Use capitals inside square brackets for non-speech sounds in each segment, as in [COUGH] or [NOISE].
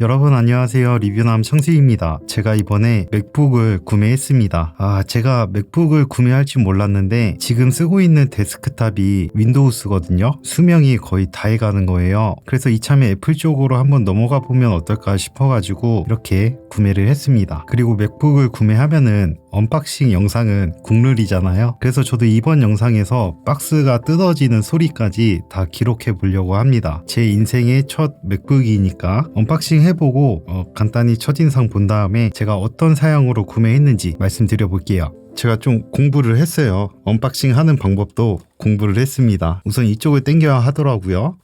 여러분 안녕하세요. 리뷰남 청수입니다. 제가 이번에 맥북을 구매했습니다. 아 제가 맥북을 구매할지 몰랐는데 지금 쓰고 있는 데스크탑이 윈도우스거든요. 수명이 거의 다 해가는 거예요. 그래서 이참에 애플 쪽으로 한번 넘어가 보면 어떨까 싶어가지고 이렇게 구매를 했습니다. 그리고 맥북을 구매하면은 언박싱 영상은 국룰이잖아요 그래서 저도 이번 영상에서 박스가 뜯어지는 소리까지 다 기록해 보려고 합니다 제 인생의 첫 맥북이니까 언박싱 해보고 어, 간단히 첫인상 본 다음에 제가 어떤 사양으로 구매했는지 말씀드려 볼게요. 제가 좀 공부를 했어요. 언박싱 하는 방법도 공부를 했습니다. 우선 이쪽을 당겨야 하더라고요.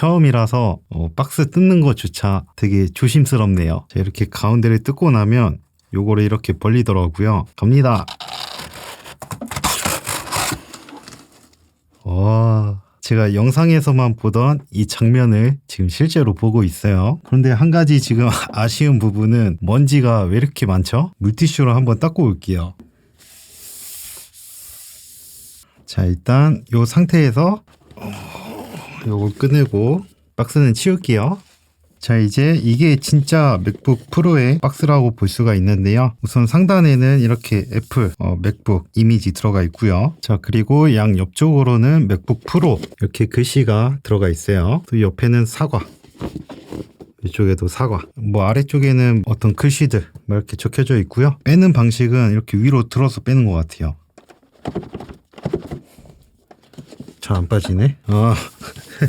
처음이라서 어, 박스 뜯는 것조차 되게 조심스럽네요. 자, 이렇게 가운데를 뜯고 나면 요거를 이렇게 벌리더라고요. 갑니다. 와, 제가 영상에서만 보던 이 장면을 지금 실제로 보고 있어요. 그런데 한 가지 지금 [LAUGHS] 아쉬운 부분은 먼지가 왜 이렇게 많죠? 물티슈로 한번 닦고 올게요. 자, 일단 요 상태에서 어, 요걸 꺼내고 박스는 치울게요. 자 이제 이게 진짜 맥북 프로의 박스라고 볼 수가 있는데요. 우선 상단에는 이렇게 애플 어, 맥북 이미지 들어가 있고요. 자 그리고 양 옆쪽으로는 맥북 프로 이렇게 글씨가 들어가 있어요. 또 옆에는 사과 이쪽에도 사과. 뭐 아래쪽에는 어떤 글씨들 뭐 이렇게 적혀져 있고요. 빼는 방식은 이렇게 위로 들어서 빼는 것 같아요 잘 안 빠지네 아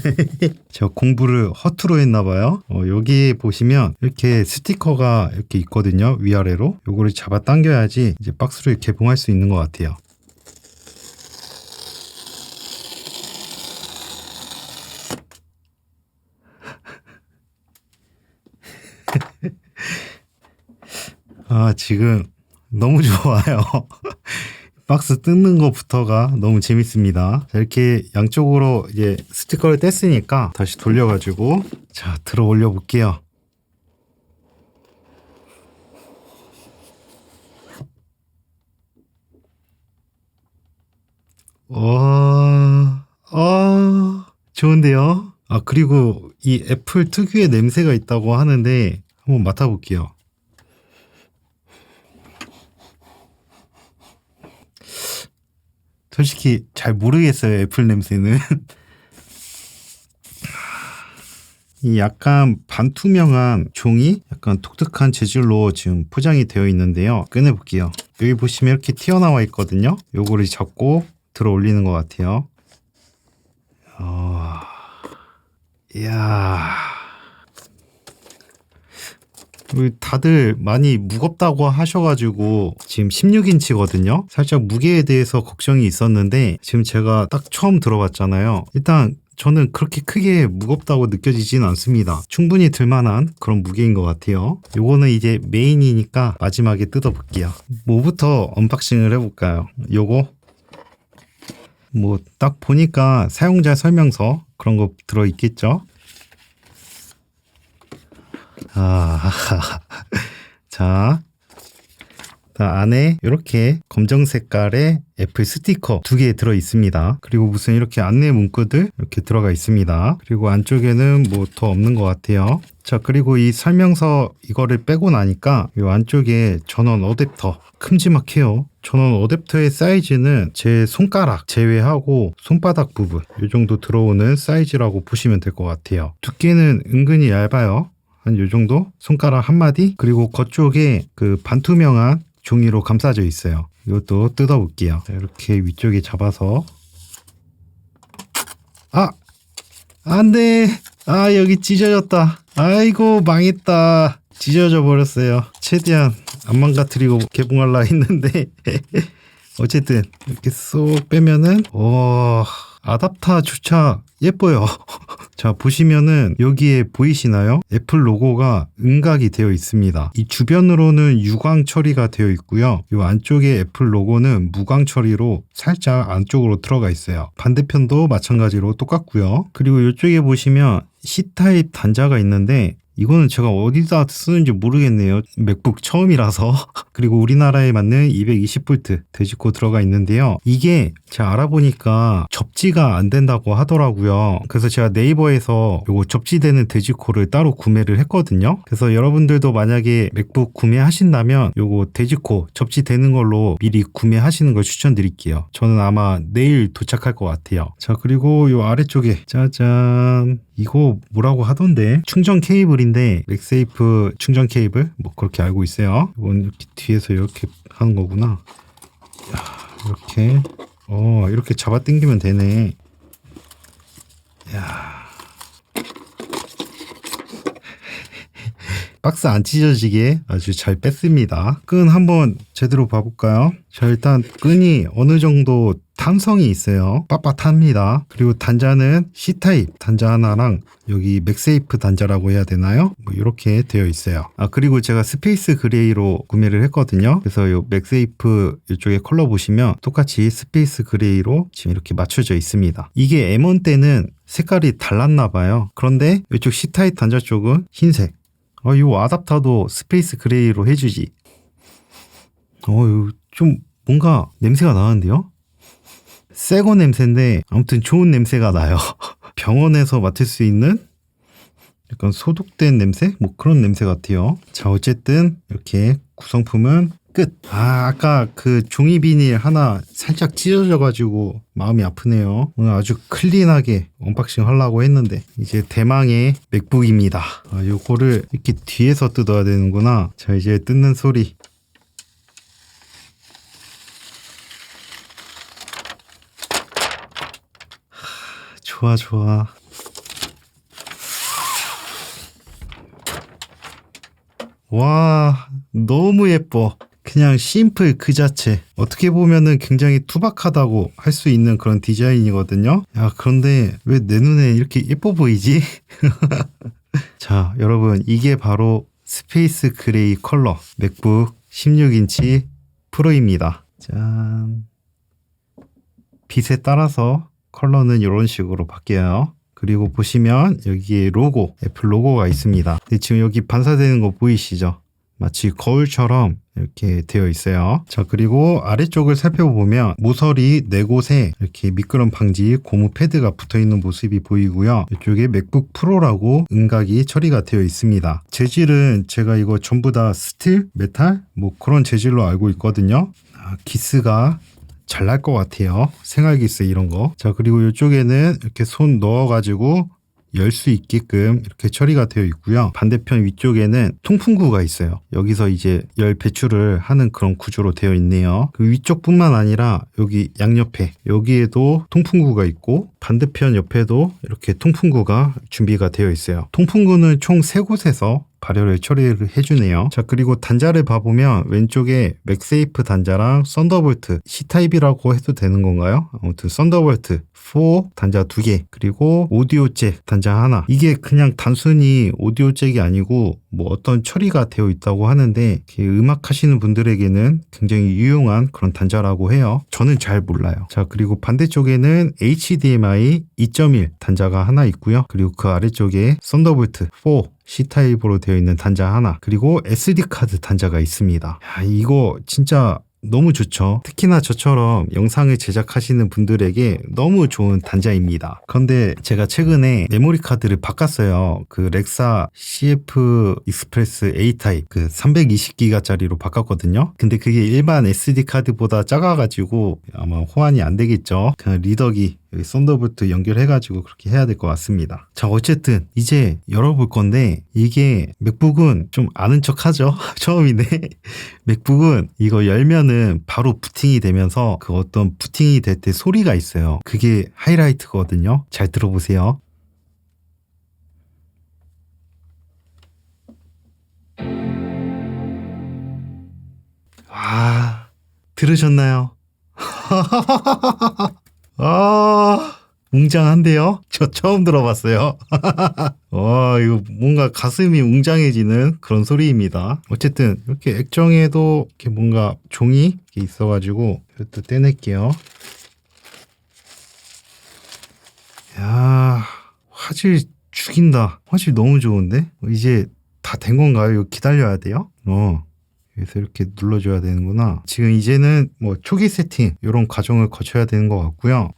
[LAUGHS] 제가 공부를 허투루 했나 봐요. 어, 여기 보시면 이렇게 스티커가 이렇게 있거든요. 위아래로. 요거를 잡아 당겨야지 이제 박스를 개봉할 수 있는 것 같아요. [LAUGHS] 아, 지금 너무 좋아요. [LAUGHS] 박스 뜯는 것부터가 너무 재밌습니다. 자, 이렇게 양쪽으로 이제 스티커를 뗐으니까 다시 돌려가지고 자 들어 올려 볼게요. 와, 아, 좋은데요? 아, 그리고 이 애플 특유의 냄새가 있다고 하는데 한번 맡아볼게요. 솔직히 잘 모르겠어요 애플 냄새는. [LAUGHS] 이 약간 반투명한 종이? 약간 독특한 재질로 지금 포장이 되어 있는데요. 꺼내 볼게요. 여기 보시면 이렇게 튀어나와 있거든요. 요거를 잡고 들어 올리는 것 같아요. 어... 이야 다들 많이 무겁다고 하셔가지고 지금 16인치거든요. 살짝 무게에 대해서 걱정이 있었는데 지금 제가 딱 처음 들어봤잖아요. 일단 저는 그렇게 크게 무겁다고 느껴지진 않습니다. 충분히 들만한 그런 무게인 것 같아요. 요거는 이제 메인이니까 마지막에 뜯어볼게요. 뭐부터 언박싱을 해볼까요? 요거 뭐 딱 보니까 사용자 설명서 그런 거 들어있겠죠? 아, [LAUGHS] 자, 안에 이렇게 검정 색깔의 애플 스티커 두 개 들어 있습니다. 그리고 무슨 이렇게 안내 문구들 이렇게 들어가 있습니다. 그리고 안쪽에는 뭐 더 없는 것 같아요. 자, 그리고 이 설명서 이거를 빼고 나니까 이 안쪽에 전원 어댑터 큼지막해요. 전원 어댑터의 사이즈는 제 손가락 제외하고 손바닥 부분 이 정도 들어오는 사이즈라고 보시면 될 것 같아요. 두께는 은근히 얇아요. 한 요 정도 손가락 한 마디 그리고 겉쪽에 그 반투명한 종이로 감싸져 있어요. 이것도 뜯어볼게요. 자, 이렇게 위쪽에 잡아서 아 안돼 아 여기 찢어졌다. 아이고 망했다. 찢어져 버렸어요. 최대한 안 망가뜨리고 개봉할라 했는데 [LAUGHS] 어쨌든 이렇게 쏙 빼면은 와 아답타조차 예뻐요. [LAUGHS] 자, 보시면은 여기에 보이시나요? 애플 로고가 음각이 되어 있습니다. 이 주변으로는 유광 처리가 되어 있고요. 이 안쪽에 애플 로고는 무광 처리로 살짝 안쪽으로 들어가 있어요. 반대편도 마찬가지로 똑같고요. 그리고 이쪽에 보시면 C타입 단자가 있는데 이거는 제가 어디다 쓰는지 모르겠네요. 맥북 처음이라서. [LAUGHS] 그리고 우리나라에 맞는 220V 돼지코 들어가 있는데요. 이게 제가 알아보니까 접지가 안 된다고 하더라고요. 그래서 제가 네이버에서 요거 접지되는 돼지코를 따로 구매를 했거든요. 그래서 여러분들도 만약에 맥북 구매하신다면 요거 돼지코 접지되는 걸로 미리 구매하시는 걸 추천드릴게요. 저는 아마 내일 도착할 것 같아요. 자, 그리고 요 아래쪽에 짜잔. 이거 뭐라고 하던데 충전 케이블인데 맥세이프 충전 케이블 뭐 그렇게 알고 있어요. 이건 이렇게 뒤에서 이렇게 하는 거구나. 야, 이렇게 어 이렇게 잡아 당기면 되네. 야. 박스 안 찢어지게 아주 잘 뺐습니다. 끈 한번 제대로 봐볼까요? 자, 일단 끈이 어느 정도 탄성이 있어요. 빳빳합니다. 그리고 단자는 C타입 단자 하나랑 여기 맥세이프 단자라고 해야 되나요? 뭐 이렇게 되어 있어요. 아, 그리고 제가 스페이스 그레이로 구매를 했거든요. 그래서 이 맥세이프 이쪽에 컬러 보시면 똑같이 스페이스 그레이로 지금 이렇게 맞춰져 있습니다. 이게 M1 때는 색깔이 달랐나 봐요. 그런데 이쪽 C타입 단자 쪽은 흰색. 어, 이 아답터도 스페이스 그레이로 해주지. 어, 좀 뭔가 냄새가 나는데요? 새거 냄새인데 아무튼 좋은 냄새가 나요. [LAUGHS] 병원에서 맡을 수 있는 약간 소독된 냄새? 뭐 그런 냄새 같아요. 자, 어쨌든 이렇게 구성품은 끝. 아, 아까 그 종이 비닐 하나 살짝 찢어져가지고 마음이 아프네요. 오늘 아주 클린하게 언박싱 하려고 했는데 이제 대망의 맥북입니다. 아, 요거를 이렇게 뒤에서 뜯어야 되는구나. 자, 이제 뜯는 소리. 하, 좋아, 좋아. 와, 너무 예뻐. 그냥 심플 그 자체. 어떻게 보면은 굉장히 투박하다고 할 수 있는 그런 디자인이거든요. 야, 그런데 왜 내 눈에 이렇게 예뻐 보이지? [LAUGHS] 자, 여러분, 이게 바로 스페이스 그레이 컬러 맥북 16인치 프로입니다. 짠. 빛에 따라서 컬러는 이런 식으로 바뀌어요. 그리고 보시면 여기에 로고, 애플 로고가 있습니다. 지금 여기 반사되는 거 보이시죠? 마치 거울처럼 이렇게 되어 있어요. 자, 그리고 아래쪽을 살펴보면 모서리 네 곳에 이렇게 미끄럼 방지 고무 패드가 붙어 있는 모습이 보이고요. 이쪽에 맥북 프로라고 음각이 처리가 되어 있습니다. 재질은 제가 이거 전부 다 스틸, 메탈 뭐 그런 재질로 알고 있거든요. 아, 기스가 잘 날 것 같아요. 생활기스 이런 거. 자, 그리고 이쪽에는 이렇게 손 넣어가지고 열 수 있게끔 이렇게 처리가 되어 있고요. 반대편 위쪽에는 통풍구가 있어요. 여기서 이제 열 배출을 하는 그런 구조로 되어 있네요. 그 위쪽뿐만 아니라 여기 양옆에 여기에도 통풍구가 있고 반대편 옆에도 이렇게 통풍구가 준비가 되어 있어요. 통풍구는 총 세 곳에서 발열을 처리를 해주네요. 자, 그리고 단자를 봐보면 왼쪽에 맥세이프 단자랑 썬더볼트 C타입이라고 해도 되는 건가요? 아무튼 썬더볼트 4 단자 두 개, 그리고 오디오 잭 단자 하나. 이게 그냥 단순히 오디오 잭이 아니고 뭐 어떤 처리가 되어 있다고 하는데 음악 하시는 분들에게는 굉장히 유용한 그런 단자라고 해요. 저는 잘 몰라요. 자, 그리고 반대쪽에는 HDMI 2.1 단자가 하나 있고요. 그리고 그 아래쪽에 썬더볼트 4 C타입으로 되어 있는 단자 하나, 그리고 SD카드 단자가 있습니다. 야, 이거 진짜 너무 좋죠. 특히나 저처럼 영상을 제작하시는 분들에게 너무 좋은 단자입니다. 그런데 제가 최근에 메모리 카드를 바꿨어요. 그 렉사 CF 익스프레스 A 타입 그 320기가짜리로 바꿨거든요. 근데 그게 일반 SD 카드보다 작아가지고 아마 호환이 안 되겠죠. 그냥 리더기 여기 썬더볼트 연결해가지고 그렇게 해야 될 것 같습니다. 자, 어쨌든 이제 열어볼 건데 이게 맥북은 좀 아는 척 하죠. 처음인데 맥북은 이거 열면은 바로 부팅이 되면서 그 어떤 부팅이 될 때 소리가 있어요. 그게 하이라이트거든요. 잘 들어보세요. 아, 들으셨나요? [LAUGHS] 아, 웅장한데요? 저 처음 들어봤어요. [LAUGHS] 와, 이거 뭔가 가슴이 웅장해지는 그런 소리입니다. 어쨌든, 이렇게 액정에도 이렇게 뭔가 종이 이렇게 있어가지고, 이것도 떼낼게요. 야 화질 죽인다. 화질 너무 좋은데? 이제 다 된 건가요? 이거 기다려야 돼요? 어. 그래서 이렇게 눌러줘야 되는구나. 지금 이제는 뭐 초기 세팅 이런 과정을 거쳐야 되는 것 같고요.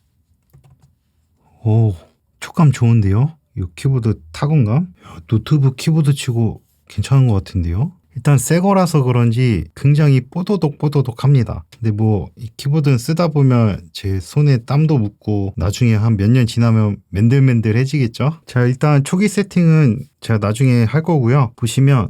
오, 촉감 좋은데요? 이 키보드 타건감? 야, 노트북 키보드 치고 괜찮은 것 같은데요? 일단 새 거라서 그런지 굉장히 뽀도독 뽀도독 합니다. 근데 뭐 이 키보드는 쓰다 보면 제 손에 땀도 묻고 나중에 한 몇 년 지나면 맨들맨들해지겠죠? 자 일단 초기 세팅은 제가 나중에 할 거고요. 보시면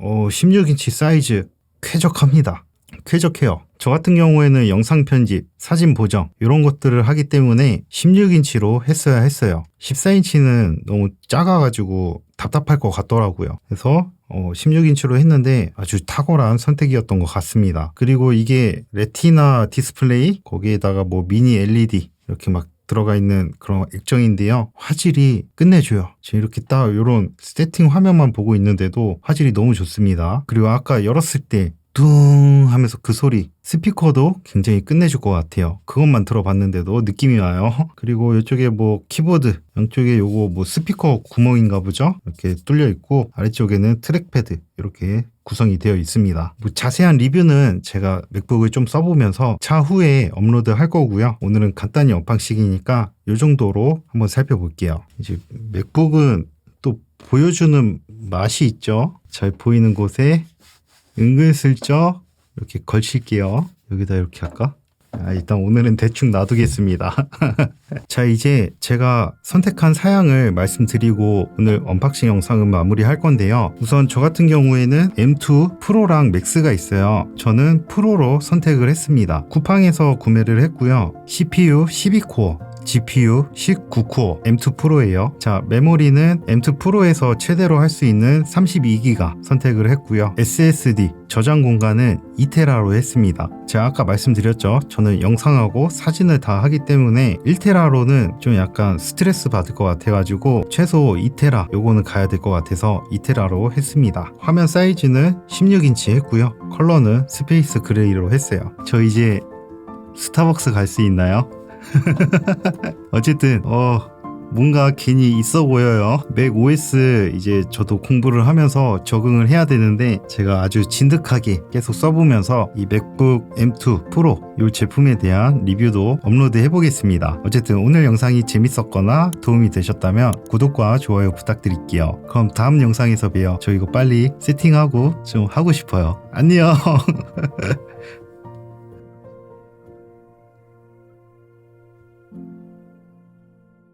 어, 16인치 사이즈 쾌적합니다. 쾌적해요. 저 같은 경우에는 영상 편집, 사진 보정 이런 것들을 하기 때문에 16인치로 했어야 했어요. 14인치는 너무 작아가지고 답답할 것 같더라고요. 그래서 어, 16인치로 했는데 아주 탁월한 선택이었던 것 같습니다. 그리고 이게 레티나 디스플레이 거기에다가 뭐 미니 LED 이렇게 막 들어가 있는 그런 액정인데요. 화질이 끝내줘요. 지금 이렇게 딱 이런 세팅 화면만 보고 있는데도 화질이 너무 좋습니다. 그리고 아까 열었을 때 뚱 하면서 그 소리 스피커도 굉장히 끝내줄 것 같아요. 그것만 들어봤는데도 느낌이 와요. [LAUGHS] 그리고 이쪽에 뭐 키보드 양쪽에 요거 뭐 스피커 구멍인가 보죠? 이렇게 뚫려 있고 아래쪽에는 트랙패드 이렇게 구성이 되어 있습니다. 뭐 자세한 리뷰는 제가 맥북을 좀 써보면서 차후에 업로드 할 거고요. 오늘은 간단히 언박싱이니까 이 정도로 한번 살펴볼게요. 이제 맥북은 또 보여주는 맛이 있죠. 잘 보이는 곳에 은근슬쩍 이렇게 걸칠게요. 여기다 이렇게 할까? 아, 일단 오늘은 대충 놔두겠습니다. [LAUGHS] 자, 이제 제가 선택한 사양을 말씀드리고 오늘 언박싱 영상은 마무리할 건데요. 우선 저 같은 경우에는 M2 프로랑 맥스가 있어요. 저는 프로로 선택을 했습니다. 쿠팡에서 구매를 했고요. CPU 12코어, GPU 19코어 M2 프로예요. 자, 메모리는 M2 프로에서 최대로 할 수 있는 32기가 선택을 했고요. SSD 저장 공간은 2테라로 했습니다. 제가 아까 말씀드렸죠. 저는 영상하고 사진을 다 하기 때문에 1테라로는 좀 약간 스트레스 받을 것 같아가지고 최소 2테라 요거는 가야 될 것 같아서 2테라로 했습니다. 화면 사이즈는 16인치 했고요. 컬러는 스페이스 그레이로 했어요. 저 이제 스타벅스 갈 수 있나요? [LAUGHS] 어쨌든 어 뭔가 괜히 있어 보여요. 맥 OS 이제 저도 공부를 하면서 적응을 해야 되는데 제가 아주 진득하게 계속 써보면서 이 맥북 M2 프로 이 제품에 대한 리뷰도 업로드 해보겠습니다. 어쨌든 오늘 영상이 재밌었거나 도움이 되셨다면 구독과 좋아요 부탁드릴게요. 그럼 다음 영상에서 봬요. 저 이거 빨리 세팅하고 좀 하고 싶어요. 안녕. [LAUGHS]